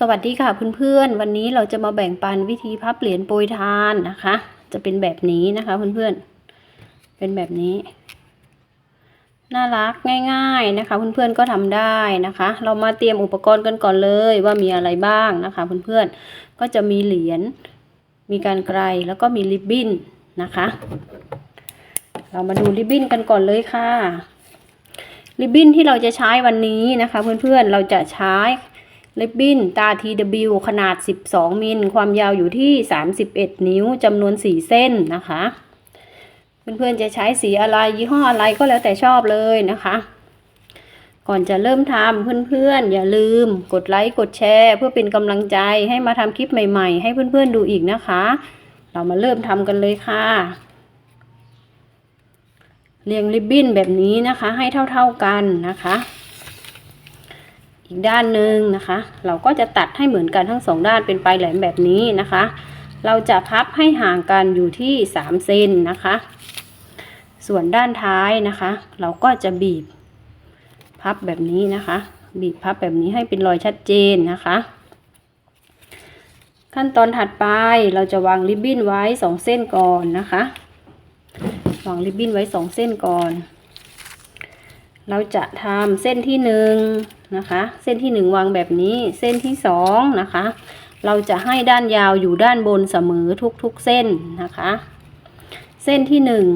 สวัสดีค่ะเพื่อนๆ วันนี้เราจะมาแบ่งปันวิธีพับเหรียญโปรยทานนะคะ จะเป็นแบบนี้นะคะเพื่อนๆ เป็นแบบนี้ น่ารักง่าย ๆนะคะเพื่อนๆก็ทำได้นะคะ เรามาเตรียมอุปกรณ์กันก่อนเลยว่ามีอะไรบ้างนะคะเพื่อนๆ ก็จะมีเหรียญ มีการไกลแล้วก็มีริบบิ้นนะคะ เรามาดูริบบิ้นกันก่อนเลยค่ะ ริบบิ้นที่เราจะใช้วันนี้นะคะเพื่อนๆ เราจะใช้ ริบบิ้นตา TW ขนาด 12 มิล ความยาวอยู่ที่ 31 นิ้วจำนวน 4 เส้นนะคะ เพื่อนๆจะใช้สีอะไรยี่ห้ออะไรก็แล้วแต่ชอบเลยนะคะ ก่อนจะเริ่มทำเพื่อนๆ อย่าลืมกดไลค์กดแชร์ เพื่อเป็นกำลังใจให้มาทำคลิปใหม่ๆ ให้เพื่อนๆดูอีกนะคะ เรามาเริ่มทำกันเลยค่ะเรียงริบบิ้นแบบนี้นะคะ ให้เท่าๆกันนะคะ อีกด้านหนึ่งนะคะ เราก็จะตัดให้เหมือนกันทั้งสองด้านเป็นปลายแหลมแบบนี้นะคะ เราจะพับให้ห่างกันอยู่ที่3เซนนะคะ ส่วนด้านท้ายนะคะ เราก็จะบีบพับแบบนี้นะคะ บีบพับแบบนี้ให้เป็นรอยชัดเจนนะคะ ขั้นตอนถัดไปเราจะวางริบบิ้นไว้2เส้นก่อนนะคะวางริบบิ้นไว้สองเส้นก่อน เราจะทำเส้นที่หนึ่ง นะคะ เส้นที่หนึ่งวางแบบนี้เส้นที่สองนะคะ เราจะให้ด้านยาวอยู่ด้านบนเสมอทุกๆเส้นนะคะ เส้นที่หนึ่ง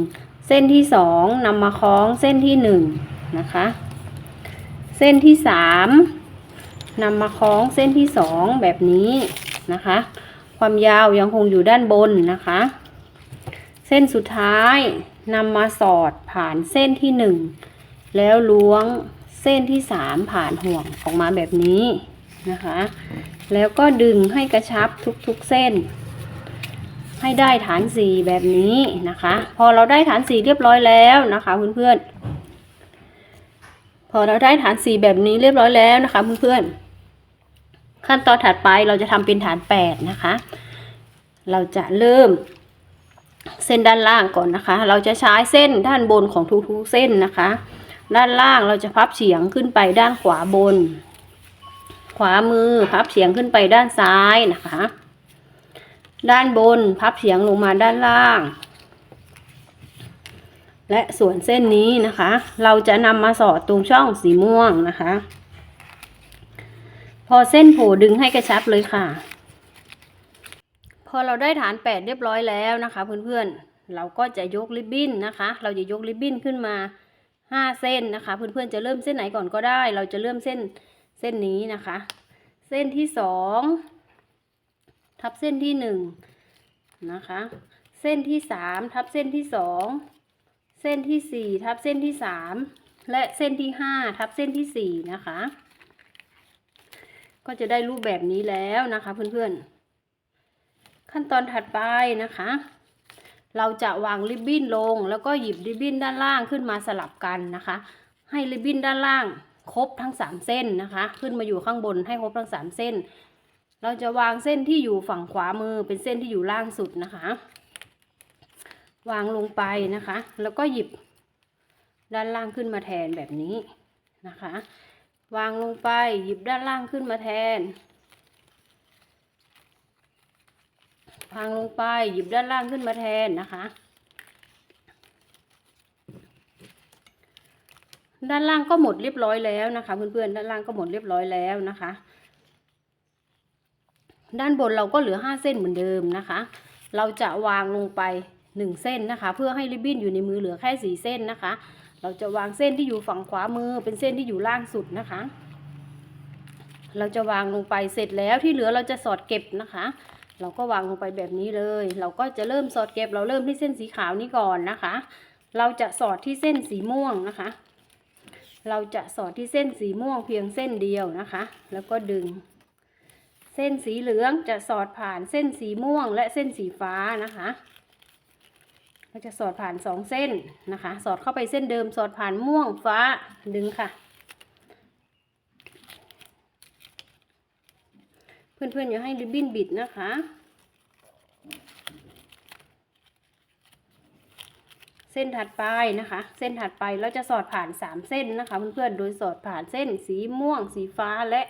เส้นที่สองนำมาคล้องเส้นที่หนึ่งนะคะ เส้นที่สามนำมาคล้องเส้นที่สองแบบนี้นะคะ ความยาวยังคงอยู่ด้านบนนะคะ เส้นสุดท้ายนำมาสอดผ่านเส้นที่หนึ่งแล้วล้วง เส้นที่สามผ่านห่วงออกมาแบบนี้นะคะ แล้วก็ดึงให้กระชับทุกๆเส้น ให้ได้ฐานสีแบบนี้นะคะ พอเราได้ฐานสีเรียบร้อยแล้วนะคะเพื่อนๆพอเราได้ฐานสีแบบนี้เรียบร้อยแล้วนะคะเพื่อนๆขั้นตอนถัดไปเราจะทำเป็นฐานแปดนะคะ เราจะเริ่มเส้นด้านล่างก่อนนะคะ เราจะใช้เส้นด้านบนของทุกๆเส้นนะคะ ด้านล่างเราจะพับเฉียงขึ้นไปด้านขวาบน ขวามือพับเฉียงขึ้นไปด้านซ้ายนะคะ ด้านบนพับเฉียงลงมาด้านล่าง และส่วนเส้นนี้นะคะ เราจะนำมาสอดตรงช่องสีม่วงนะคะ พอเส้นโผดึงให้กระชับเลยค่ะ พอเราได้ฐานแปดเรียบร้อยแล้วนะคะเพื่อนๆเราก็จะยกริบบิ้นนะคะ เราจะยกริบบิ้นขึ้นมา ห้าเส้นนะคะเพื่อนๆจะเริ่มเส้นไหนก่อนก็ได้ เราจะเริ่มเส้นเส้นนี้นะคะ เส้นที่สองทับเส้นที่หนึ่งนะคะ เส้นที่สามทับเส้นที่สองเส้นที่สี่ทับเส้นที่สามและเส้นที่ห้าทับเส้นที่สี่นะคะ ก็จะได้รูปแบบนี้แล้วนะคะเพื่อนๆ ขั้นตอนถัดไปนะคะ เราจะวางริบบิ้นลง แล้วก็หยิบริบบิ้นด้านล่างขึ้นมาสลับกันนะคะ ให้ริบบิ้นด้านล่างครบทั้งสามเส้นนะคะ ขึ้นมาอยู่ข้างบนให้ครบทั้งสามเส้น เราจะวางเส้นที่อยู่ฝั่งขวามือเป็นเส้นที่อยู่ล่างสุดนะคะ วางลงไปนะคะ แล้วก็หยิบด้านล่างขึ้นมาแทนแบบนี้นะคะ วางลงไปหยิบด้านล่างขึ้นมาแทน วางลงไปหยิบด้านล่างขึ้นมาแทนนะคะ ด้านล่างก็หมดเรียบร้อยแล้วนะคะ เพื่อนๆด้านล่างก็หมดเรียบร้อยแล้วนะคะ ด้านบนเราก็เหลือห้าเส้นเหมือนเดิมนะคะ เราจะวางลงไปหนึ่งเส้นนะคะ เพื่อให้ริบบิ้นอยู่ในมือเหลือแค่สี่เส้นนะคะ เราจะวางเส้นที่อยู่ฝั่งขวามือเป็นเส้นที่อยู่ล่างสุดนะคะ เราจะวางลงไปเสร็จแล้วที่เหลือเราจะสอดเก็บนะคะ เราก็วางลงไปแบบนี้เลย เราก็จะเริ่มสอดเก็บเราเริ่มที่เส้นสีขาวนี้ก่อนนะคะ เราจะสอดที่เส้นสีม่วงนะคะ เราจะสอดที่เส้นสีม่วงเพียงเส้นเดียวนะคะ แล้วก็ดึง เส้นสีเหลืองจะสอดผ่านเส้นสีม่วงและเส้นสีฟ้านะคะเราจะสอดผ่านสองเส้นนะคะ สอดเข้าไปเส้นเดิม สอดผ่านม่วงฟ้าดึงค่ะ เพื่อนๆอย่าให้ริบบิ้นบิดนะคะ เส้นถัดไปนะคะ เส้นถัดไปเราจะสอดผ่านสามเส้นนะคะ เพื่อนๆโดยสอดผ่านเส้นสีม่วง สีฟ้าและ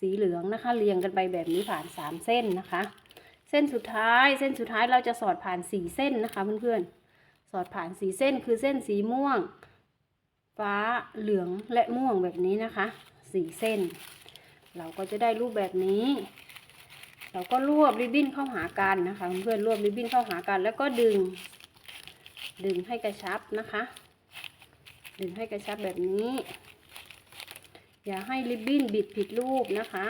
สีเหลืองนะคะ เรียงกันไปแบบนี้ผ่านสามเส้นนะคะ เส้นสุดท้าย เส้นสุดท้ายเราจะสอดผ่านสี่เส้นนะคะ เพื่อนๆสอดผ่านสีเส้นคือเส้นสีม่วง ฟ้าเหลืองและม่วงแบบนี้นะคะสี่เส้นเราก็จะได้รูปแบบนี้ เราก็รวบริบบิ้นเข้าหากันนะคะเพื่อนๆรวบริบบิ้นเข้าหากัน แล้วก็ดึง ดึงให้กระชับนะคะ ดึงให้กระชับแบบนี้ อย่าให้ริบบิ้นบิดผิดรูปนะคะ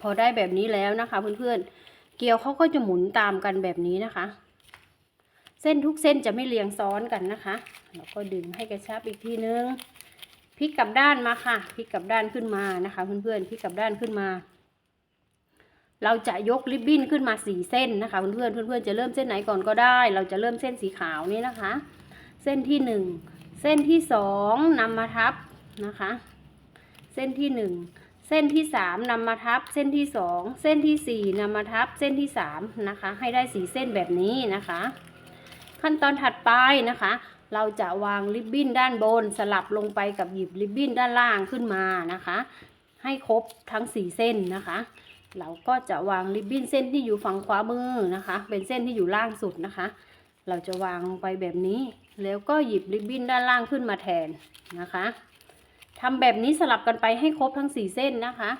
พอได้แบบนี้แล้วนะคะเพื่อนๆ เกลียวเขาก็จะหมุนตามกันแบบนี้นะคะ เส้นทุกเส้นจะไม่เรียงซ้อนกันนะคะแล้วก็ดึงให้กระชับอีกทีนึง ลิกกลับด้านมาค่ะพลิกกลับด้านขึ้นมานะคะเพื่อนๆพลิกกลับด้านขึ้นมา เราจะยกริบบิ้นขึ้นมาสี่เส้นนะคะเพื่อนๆเพื่อนๆจะเริ่มเส้นไหนก่อนก็ได้ เราจะเริ่มเส้นสีขาวนี้นะคะ เส้นที่หนึ่งเส้นที่สองนำมาทับนะคะ เส้นที่หนึ่งเส้นที่สามนำมาทับ เส้นที่สองเส้นที่สี่นำมาทับ เส้นที่สามนะคะ ให้ได้สีเส้นแบบนี้นะคะ ขั้นตอนถัดไปนะคะ เราจะวางริบบิ้นด้านบน สลับลงไปกับหยิบริบบิ้นด้านล่างขึ้นมานะคะ ให้ครบทั้งสี่เส้นนะคะ เราก็จะวางริบบิ้นเส้นที่อยู่ฝั่งขวามือนะคะ เป็นเส้นที่อยู่ล่างสุดนะคะ เราจะวางลงไปแบบนี้ แล้วก็หยิบริบบิ้นด้านล่างขึ้นมาแทนนะคะทำแบบนี้สลับกันไปให้ครบทั้งสี่เส้นนะคะ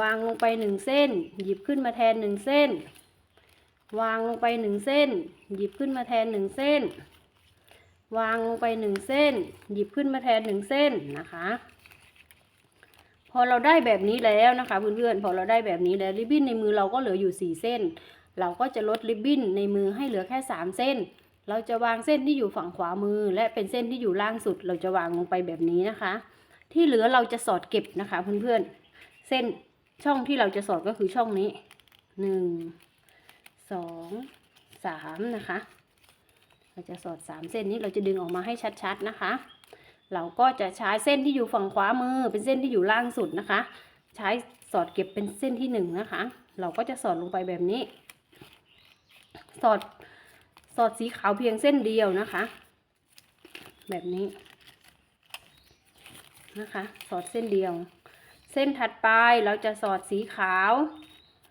วางลงไปหนึ่งเส้น หยิบขึ้นมาแทนหนึ่งเส้น วางลงไปหนึ่งเส้น หยิบขึ้นมาแทนหนึ่งเส้น วางลงไปหนึ่งเส้น หยิบขึ้นมาแทนหนึ่งเส้นนะคะ พอเราได้แบบนี้แล้วนะคะเพื่อนๆพอเราได้แบบนี้แล้วริบบิ้นในมือเราก็เหลืออยู่สี่เส้น เราก็จะลดริบบิ้นในมือให้เหลือแค่สามเส้น เราจะวางเส้นที่อยู่ฝั่งขวามือ และเป็นเส้นที่อยู่ล่างสุด เราจะวางลงไปแบบนี้นะคะ ที่เหลือเราจะสอดเก็บนะคะเพื่อนๆเส้นช่องที่เราจะสอดก็คือช่องนี้หนึ่งสองสามนะคะ เราจะสอดสามเส้นนี้เราจะดึงออกมาให้ชัดๆนะคะ เราก็จะใช้เส้นที่อยู่ฝั่งขวามือ เป็นเส้นที่อยู่ล่างสุดนะคะ ใช้สอดเก็บเป็นเส้นที่หนึ่งนะคะ เราก็จะสอดลงไปแบบนี้ สอดสอดสีขาวเพียงเส้นเดียวนะคะ แบบนี้นะคะ สอดเส้นเดียว เส้นถัดไปเราจะสอดสีขาว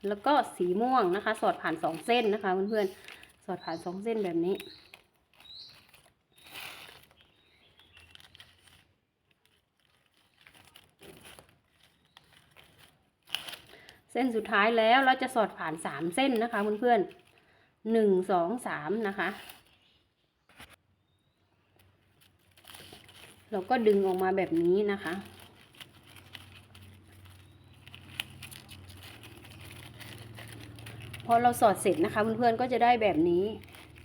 แล้วก็สีม่วงนะคะ สอดผ่านสองเส้นนะคะเพื่อนๆสอดผ่านสองเส้นแบบนี้ เส้นสุดท้ายแล้วเราจะสอดผ่านสามเส้นนะคะเพื่อนๆหนึ่งสองสามนะคะ เราก็ดึงออกมาแบบนี้นะคะพอเราสอดเสร็จนะคะเพื่อนๆก็จะได้แบบนี้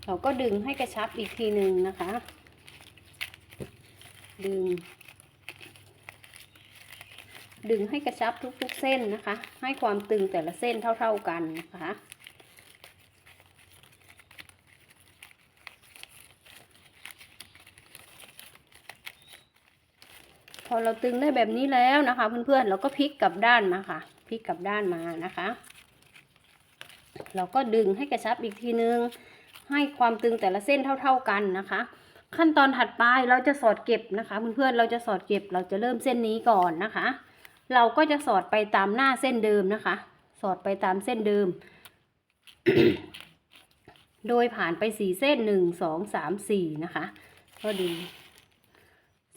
เราก็ดึงให้กระชับอีกทีหนึ่งนะคะ ดึง ดึงให้กระชับทุกๆเส้นนะคะ ให้ความตึงแต่ละเส้นเท่า ๆกันนะคะพอเราตึงได้แบบนี้แล้วนะคะ เพื่อนๆเราก็พลิกกลับด้านมาค่ะพลิกกลับด้านมานะคะ เราก็ดึงให้กระชับอีกทีนึง ให้ความตึงแต่ละเส้นเท่า ๆกันนะคะ ขั้นตอนถัดไปเราจะสอดเก็บนะคะ เพื่อนๆเราจะสอดเก็บเราจะเริ่มเส้นนี้ก่อนนะคะ เราก็จะสอดไปตามหน้าเส้นเดิมนะคะ สอดไปตามเส้นเดิม โดยผ่านไปสี่เส้นหนึ่งสองสามสี่นะคะ ก็ดึง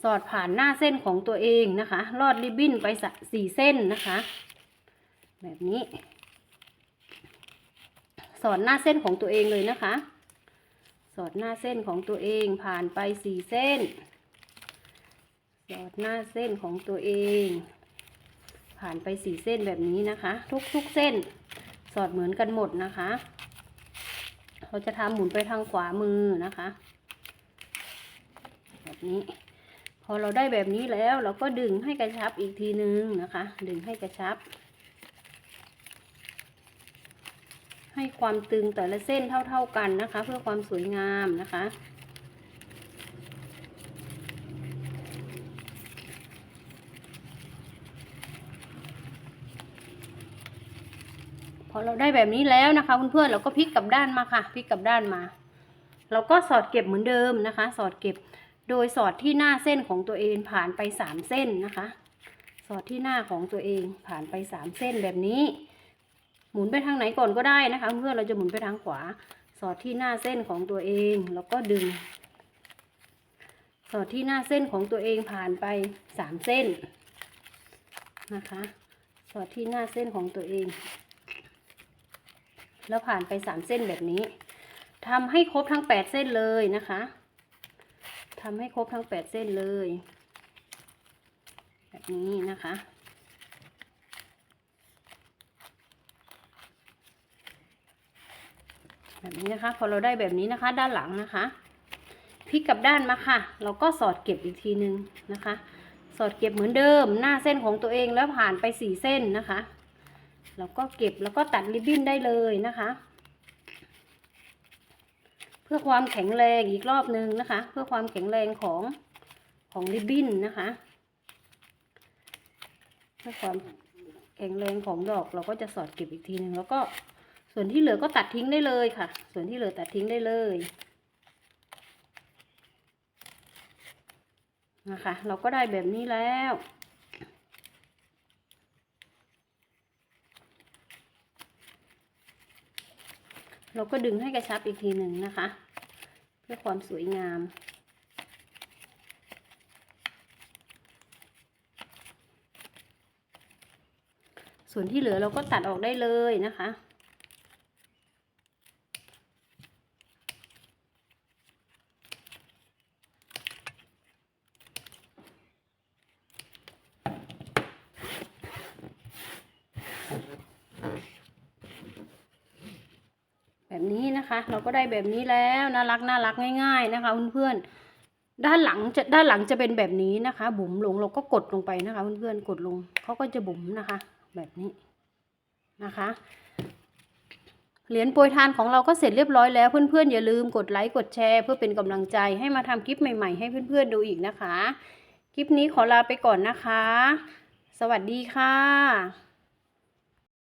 สอดผ่านหน้าเส้นของตัวเองนะคะ ลอดริบบิ้นไปสะสี่เส้นนะคะ แบบนี้ สอดหน้าเส้นของตัวเองเลยนะคะ สอดหน้าเส้นของตัวเองผ่านไปสี่เส้น สอดหน้าเส้นของตัวเอง ผ่านไปสี่เส้นแบบนี้นะคะ ทุกๆเส้นสอดเหมือนกันหมดนะคะ เราจะทำหมุนไปทางขวามือนะคะ แบบนี้ พอเราได้แบบนี้แล้วเราก็ดึงให้กระชับอีกทีนึงนะคะ ดึงให้กระชับ ให้ความตึงแต่ละเส้นเท่า ๆกันนะคะ เพื่อความสวยงามนะคะ อเราได้แบบนี้แล้วนะคะเพื่อนๆเราก็พลิกกลับด้านมาค่ะพลิกกลับด้านมา เราก็สอดเก็บเหมือนเดิมนะคะ สอดเก็บโดยสอดที่หน้าเส้นของตัวเองผ่านไปสามเส้นนะคะ สอดที่หน้าของตัวเองผ่านไปสามเส้นแบบนี้ หมุนไปทางไหนก่อนก็ได้นะคะ เพื่อนเราจะหมุนไปทางขวา สอดที่หน้าเส้นของตัวเองแล้วก็ดึง สอดที่หน้าเส้นของตัวเองผ่านไปสามเส้นนะคะ สอดที่หน้าเส้นของตัวเอง แล้วผ่านไปสามเส้นแบบนี้ทำให้ครบทั้งแปดเส้นเลยนะคะทำให้ครบทั้งแปดเส้นเลย แบบนี้นะคะ แบบนี้นะคะ พอเราได้แบบนี้นะคะ ด้านหลังนะคะพลิกกลับด้านมาค่ะ เราก็สอดเก็บอีกทีนึงนะคะ สอดเก็บเหมือนเดิมหน้าเส้นของตัวเองแล้วผ่านไปสี่เส้นนะคะ เราก็เก็บแล้วก็ตัดริบบิ้นได้เลยนะคะ เพื่อความแข็งแรงอีกรอบนึงนะคะ เพื่อความแข็งแรงของของริบบิ้นนะคะเพื่อความแข็งแรงของดอกเราก็จะสอดเก็บอีกทีหนึ่งแล้วก็ส่วนที่เหลือก็ตัดทิ้งได้เลยค่ะ ส่วนที่เหลือตัดทิ้งได้เลยนะคะ เราก็ได้แบบนี้แล้ว เราก็ดึงให้กระชับอีกทีหนึ่งนะคะ เพื่อความสวยงาม ส่วนที่เหลือเราก็ตัดออกได้เลยนะคะ แบบนี้นะคะ เราก็ได้แบบนี้แล้วน่ารักน่ารักง่าย ๆนะคะเพื่อนๆด้านหลังจะด้านหลังจะเป็นแบบนี้นะคะ บุ๋มลงเราก็กดลงไปนะคะเพื่อนๆกดลงเขาก็จะบุ๋มนะคะ แบบนี้นะคะเหรียญโปรยทานของเราก็เสร็จเรียบร้อยแล้วเพื่อนๆอย่าลืมกดไลค์กดแชร์ เพื่อเป็นกำลังใจให้มาทำคลิปใหม่ๆให้เพื่อนๆดูอีกนะคะ คลิปนี้ขอลาไปก่อนนะคะ สวัสดีค่ะ